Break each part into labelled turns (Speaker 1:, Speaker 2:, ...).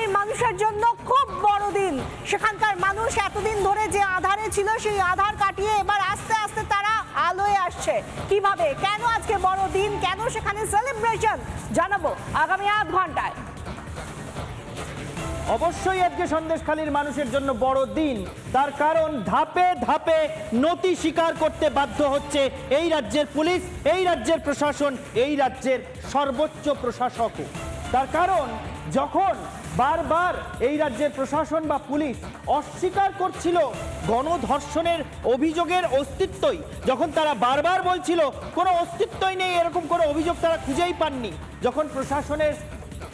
Speaker 1: সন্দেশখালীর মানুষের জন্য খুব বড় দিন। সেখানকার মানুষ এতদিন ধরে যে আধারে ছিল, সেই আধার কাটিয়ে এবার আস্তে আস্তে তারা আলোয় আসছে। কীভাবে? কেন আজকে বড় দিন? কেন সেখানে সেলিব্রেশন জানাব আগামী আধ ঘন্টায়।
Speaker 2: অবশ্যই আজকে সন্দেশখালীর মানুষের জন্য বড় দিন। তার কারণ ধাপে ধাপে নতি স্বীকার করতে বাধ্য হচ্ছে এই রাজ্যের পুলিশ, এই রাজ্যের প্রশাসন, এই রাজ্যের সর্বোচ্চ প্রশাসকও তার কারণ যখন বারবার এই রাজ্যের প্রশাসন বা পুলিশ অস্বীকার করছিল গণধর্ষণের অভিযোগের অস্তিত্বই। যখন তারা বারবার বলছিল, কোনো অস্তিত্বই নেই, এরকম কোনো অভিযোগ তারা খুঁজেই পাননি। যখন প্রশাসনের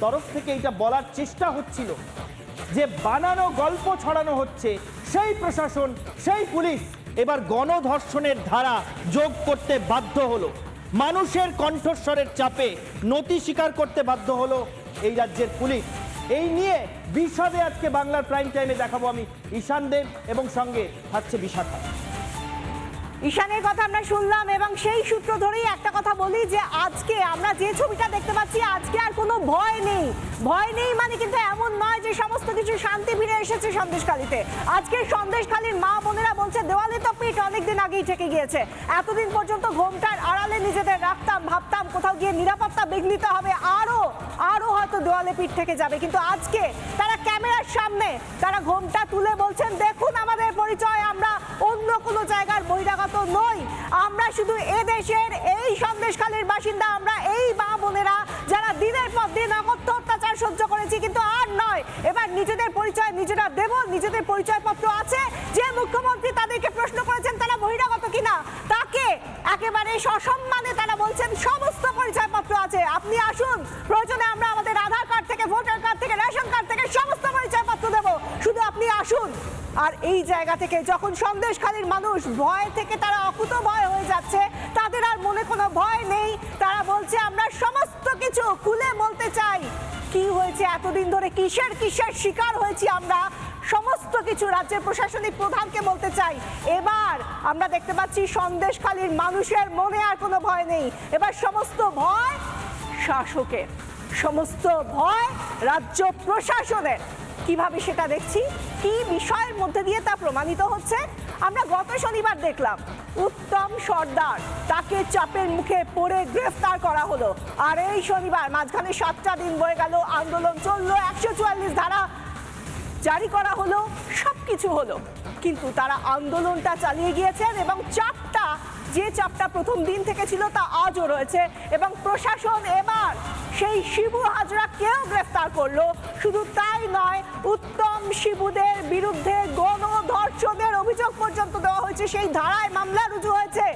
Speaker 2: তরফ থেকে এটা বলার চেষ্টা হচ্ছিল যে বানানো গল্প ছড়ানো হচ্ছে, সেই প্রশাসন, সেই পুলিশ এবার গণধর্ষণের ধারা যোগ করতে বাধ্য হলো। মানুষের কণ্ঠস্বরের চাপে নতি স্বীকার করতে বাধ্য হলো এই রাজ্যের পুলিশ। এই নিয়ে বিশদে আজকে বাংলার প্রাইম টাইমে দেখাবো আমি ঈশান দেব এবং সঙ্গে থাকছে বিশাখা।
Speaker 1: ঈশানের কথা আমরা শুনলাম এবং সেই সূত্র ধরেই একটা কথা বলি যে আজকে আমরা যে ছবিটা দেখতে পাচ্ছি, আজকে আর কোনো ভয় নেই। ভয় নেই মানে কিন্তু এমন নয় যে সমস্ত কিছু শান্তি ফিরে এসেছে সন্দেশখালীতে। আজকে সন্দেশখালীর মা বোনেরা বলছে, দেওয়ালে তো পিঠ অনেকদিন আগেই থেকে গিয়েছে। এতদিন পর্যন্ত ঘোমটার আড়ালে নিজেদের রাখতাম, ভাবতাম কোথাও গিয়ে নিরাপত্তা বিঘ্নিত হবে, আরও আরও হয়তো দেওয়ালে পিঠ থেকে যাবে। কিন্তু আজকে তারা ক্যামেরার সামনে তারা ঘোমটা তুলে বলছেন, দেখুন আমাদের পরিচয় আমরা অন্য কোনো জায়গার বহিরাগত নই শুধু এদেশের এই সন্দেশখালীর বাসিন্দা আমরা, এই মা বোনেরা যারা দিনের পর দিন অকথ্য অত্যাচার সহ্য করেছি, কিন্তু আর নয়, এবার নিজেদের পরিচয়, নিজেরা দেব, নিজেদের পরিচয়পত্র আছে। যে মুখ্যমন্ত্রী তাদেরকে প্রশ্ন করেছেন, তারা বহিরাগত কিনা, তাকে একেবারে সসম্মানে তারা বলছেন সমস্ত পরিচয়পত্র আছে আপনি আসুন প্রয়োজনে আমরা আমাদের আধার কার্ড থেকে ভোটার কার্ড থেকে রেশন কার্ড থেকে সমস্ত পরিচয়পত্র দেব শুধু আপনি আসুন আর এই জায়গা থেকে যখন সন্দেশখালীর মানুষ ভয় থেকে তারা অকুত ভয় হয়ে যাচ্ছে, তাদের আর মনে কোনো ভয় নেই। তারা বলছে, আমরা সমস্ত কিছু খুলে বলতে চাই। কি হয়েছে? এতদিন ধরে কিসের কিসের শিকার হয়েছি আমরা? সমস্ত কিছু রাজ্যের প্রশাসনিক প্রধানকে বলতে চাই। এবার আমরা দেখতে পাচ্ছি, সন্দেশখালীর মানুষের মনে আর কোনো ভয় নেই। এবার সমস্ত ভয় শাসকের, সমস্ত ভয় রাজ্য প্রশাসনের। কীভাবে সেটা দেখছি, কি বিষয়ের মধ্যে দিয়ে তা প্রমাণিত হচ্ছে, আমরা গত শনিবার দেখলাম, উত্তম সর্দার তাকে চাপের মুখে পড়ে গ্রেফতার করা হলো। আর এই শনিবার মাঝখানে সাতটা দিন বয়ে গেল, আন্দোলন চলল, একশো চুয়াল্লিশ ধারা জারি করা হলো সব কিছু হলো। কিন্তু তারা আন্দোলনটা চালিয়ে গিয়েছেন এবং চাপটা, যে চাপটা প্রথম দিন থেকে ছিল তা আজও রয়েছে এবং প্রশাসন এবার সেই শিবু হাজরাকেও গ্রেফতার করল? শুধু তাই নয়, উত্তম শিবুদের বিরুদ্ধে গণ ধর্ষণের অভিযোগ পর্যন্ত দেওয়া হয়েছে। সেই ধারায় মামলা রুজু হয়েছে।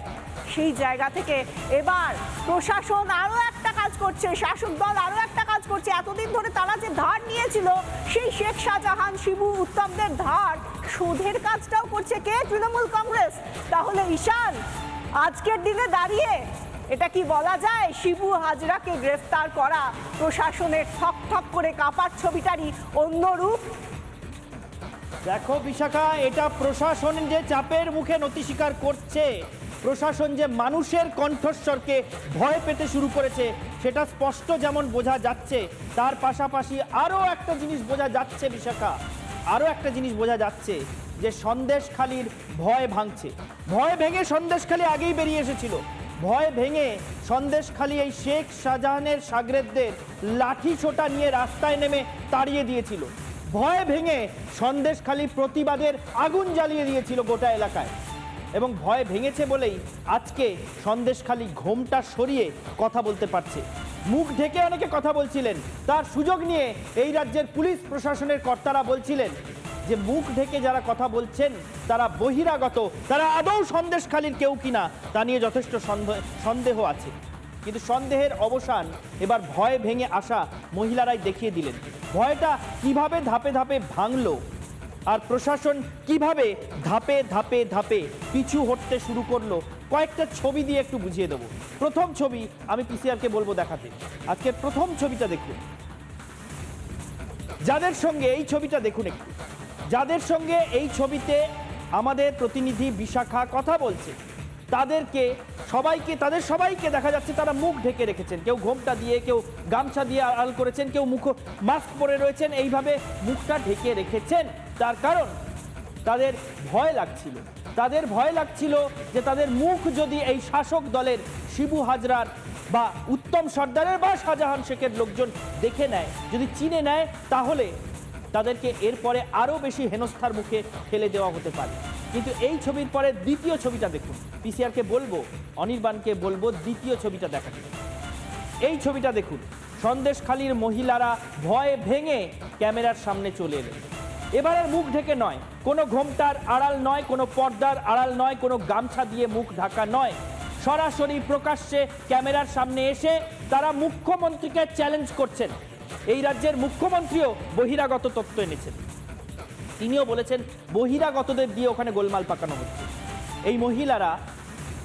Speaker 1: সেই জায়গা থেকে এবার প্রশাসন আরও একটা কাজ করছে, শাসক দল আরও একটা কাজ করছে। এতদিন ধরে তারা যে ধার নিয়েছিল, সেই শেখ শাহজাহান, শিবু, উত্তমদের ধার শোধের কাজটাও করছে কে? তৃণমূল কংগ্রেস। তাহলে ঈশান, আজকের দিনে দাঁড়িয়ে এটা কি বলা যায়? শিবু হাজরাকে গ্রেফতার করা। প্রশাসনের ঠক ঠক করে কাপার ছবিটারই অন্য রূপ।
Speaker 2: দেখো বিশাখা, এটা প্রশাসন যে চাপের মুখে নতি স্বীকার করছে, প্রশাসন যে মানুষের কণ্ঠস্বরকে ভয় পেতে শুরু করেছে, সেটা স্পষ্ট যেমন বোঝা যাচ্ছে, তার পাশাপাশি আরও একটা জিনিস বোঝা যাচ্ছে বিশাখা আরও একটা জিনিস বোঝা যাচ্ছে, যে সন্দেশখালির ভয় ভাঙছে। ভয় ভেঙে সন্দেশখালি আগেই বেরিয়ে এসেছিল। ভয় ভেঙে সন্দেশখালি এই শেখ শাহজাহানের সাগরেদদের লাঠি ছোটা নিয়ে রাস্তায় নেমে তাড়িয়ে দিয়েছিল। ভয় ভেঙে সন্দেশখালি প্রতিবাদের আগুন জ্বালিয়ে দিয়েছিল গোটা এলাকায়। এবং ভয় ভেঙেছে বলেই আজকে সন্দেশখালি ঘোমটা সরিয়ে কথা বলতে পারছে। মুখ ঢেকে অনেকে কথা বলছিলেন। তার সুযোগ নিয়ে এই রাজ্যের পুলিশ প্রশাসনের কর্তারা বলছিলেন যে মুখ ঢেকে যারা কথা বলছেন, তারা বহিরাগত, তারা আদৌ সন্দেশখালির কেউ কিনা, তা নিয়ে যথেষ্ট সন্দেহ- সন্দেহ আছে। কিন্তু সন্দেহের অবসান এবার ভয় ভেঙে আসা মহিলারাই দেখিয়ে দিলেন। ভয়টা কীভাবে ধাপে ধাপে ভাঙলো? আর প্রশাসন কীভাবে ধাপে ধাপে ধাপে পিছু হটতে শুরু করল? কয়েকটা ছবি দিয়ে একটু বুঝিয়ে দেবো। প্রথম ছবি আমি পিসিআরকে বলব দেখাতে। আজকের প্রথম ছবিটা দেখুন। যাদের সঙ্গে এই ছবিটা দেখুন একটু। যাদের সঙ্গে এই ছবিতে আমাদের প্রতিনিধি বিশাখা কথা বলছে, তাদেরকে সবাইকে, তাদের সবাইকে দেখা যাচ্ছে তারা মুখ ঢেকে রেখেছেন। কেউ ঘোমটা দিয়ে, কেউ গামছা দিয়ে আড়াল করেছেন, কেউ মুখ, মাস্ক পরে রয়েছেন, এইভাবে মুখটা ঢেকে রেখেছেন। তার কারণ, তাদের ভয় লাগছিল। তাদের ভয় লাগছিল যে তাদের মুখ যদি এই শাসক দলের শিবু হাজরার বা উত্তম সর্দারের বা শাহজাহান শেখের লোকজন দেখে নেয়, যদি চিনে নেয়, তাহলে তাদেরকে এরপরে আরও বেশি হেনস্থার মুখে ঠেলে দেওয়া হতে পারে। কিন্তু এই ছবির পরে দ্বিতীয় ছবিটা দেখুন। পিসিআরকে বলব, অনির্বাণকে বলব, দ্বিতীয় ছবিটা দেখাতে এই ছবিটা দেখুন। সন্দেশখালীর মহিলারা ভয়ে ভেঙে ক্যামেরার সামনে চলে এলেন। এবারের মুখ ঢেকে নয়। কোনো ঘোমটার আড়াল নয়, কোনো পর্দার আড়াল নয়, কোনো গামছা দিয়ে মুখ ঢাকা নয়। সরাসরি প্রকাশ্যে ক্যামেরার সামনে এসে তারা মুখ্যমন্ত্রীকে চ্যালেঞ্জ করছেন। এই রাজ্যের মুখ্যমন্ত্রীও বহিরাগত তত্ত্ব এনেছেন। তিনিও বলেছেন, বহিরাগতদের দিয়ে ওখানে গোলমাল পাকানো হচ্ছে। এই মহিলারা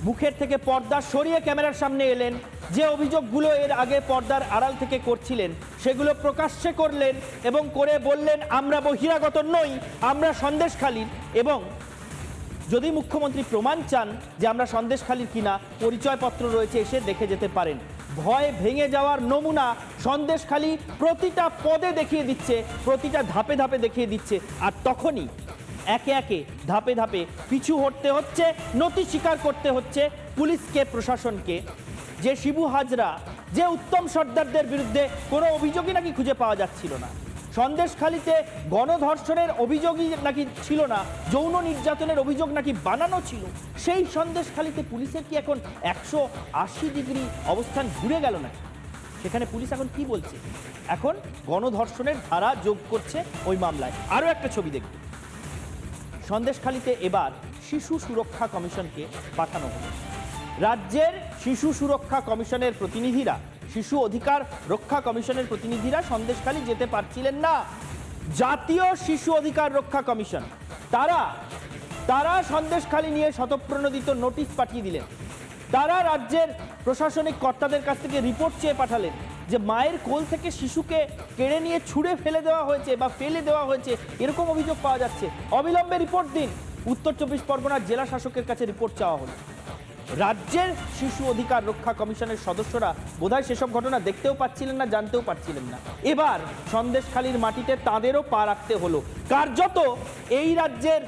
Speaker 2: মুখের থেকে পর্দা সরিয়ে ক্যামেরার সামনে এলেন, যে অভিযোগগুলো এর আগে পর্দার আড়াল থেকে করছিলেন, সেগুলো প্রকাশ্যে করলেন এবং করে বললেন, আমরা বহিরাগত নই, আমরা সন্দেশখালীর এবং যদি মুখ্যমন্ত্রী প্রমাণ চান যে আমরা সন্দেশখালীর কিনা পরিচয়পত্র রয়েছে, এসে দেখে যেতে পারেন। ভয় ভেঙে যাওয়ার নমুনা সন্দেশখালী প্রতিটা পদে দেখিয়ে দিচ্ছে, প্রতিটা ধাপে ধাপে দেখিয়ে দিচ্ছে। আর তখনই একে একে ধাপে ধাপে পিছু হটতে হচ্ছে, নতি স্বীকার করতে হচ্ছে পুলিশকে, প্রশাসনকে। যে শিবু হাজরা, যে উত্তম সর্দারদের বিরুদ্ধে কোনো অভিযোগই নাকি খুঁজে পাওয়া যাচ্ছিল না। সন্দেশখালিতে গণধর্ষণের অভিযোগই নাকি ছিল না, যৌন নির্যাতনের অভিযোগ নাকি বানানো ছিল, সেই সন্দেশখালিতে পুলিশের কি এখন একশো আশি ডিগ্রি অবস্থান ঘুরে গেল নাকি? সেখানে পুলিশ এখন কি বলছে? এখন গণধর্ষণের ধারা যোগ করছে ওই মামলায়। আরও একটা ছবি দেখব। সন্দেশখালিতে এবার শিশু সুরক্ষা কমিশনকে পাঠানো হলো। রাজ্যের শিশু সুরক্ষা কমিশনের প্রতিনিধিরা শিশু অধিকার রক্ষা কমিশনের প্রতিনিধিরা সন্দেশখালী যেতে পারছিলেন না। জাতীয় শিশু অধিকার রক্ষা কমিশন। তারা তারা সন্দেশখালী নিয়ে শতপ্রণোদিত নোটিশ পাঠিয়ে দিলেন। তারা রাজ্যের প্রশাসনিক কর্তাদের কাছ থেকে রিপোর্ট চেয়ে পাঠালেন যে মায়ের কোল থেকে শিশুকে কেড়ে নিয়ে ছুঁড়ে ফেলে দেওয়া হয়েছে বা ফেলে দেওয়া হয়েছে, এরকম অভিযোগ পাওয়া যাচ্ছে। অবিলম্বে রিপোর্ট দিন। উত্তর চব্বিশ পরগনার জেলা শাসকের কাছে রিপোর্ট চাওয়া হলো। রাজ্যের শিশু অধিকার রক্ষা কমিশনের সদস্যরা বোধহয় সেসব ঘটনা দেখতেও পাচ্ছিলেন না, জানতেও পারছিলেন না। এবার সন্দেশখালীর মাটিতে তাদেরও পা রাখতে হলো। কার্যত এই রাজ্যের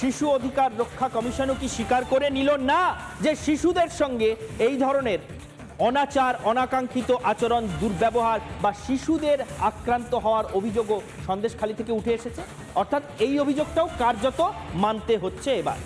Speaker 2: শিশু অধিকার রক্ষা কমিশনও কি স্বীকার করে নিল না যে শিশুদের সঙ্গে এই ধরনের অনাচার, অনাকাঙ্ক্ষিত আচরণ, দুর্ব্যবহার বা শিশুদের আক্রান্ত হওয়ার অভিযোগও সন্দেশখালী থেকে উঠে এসেছে? অর্থাৎ এই অভিযোগটাও কার্যত মানতে হচ্ছে এবার।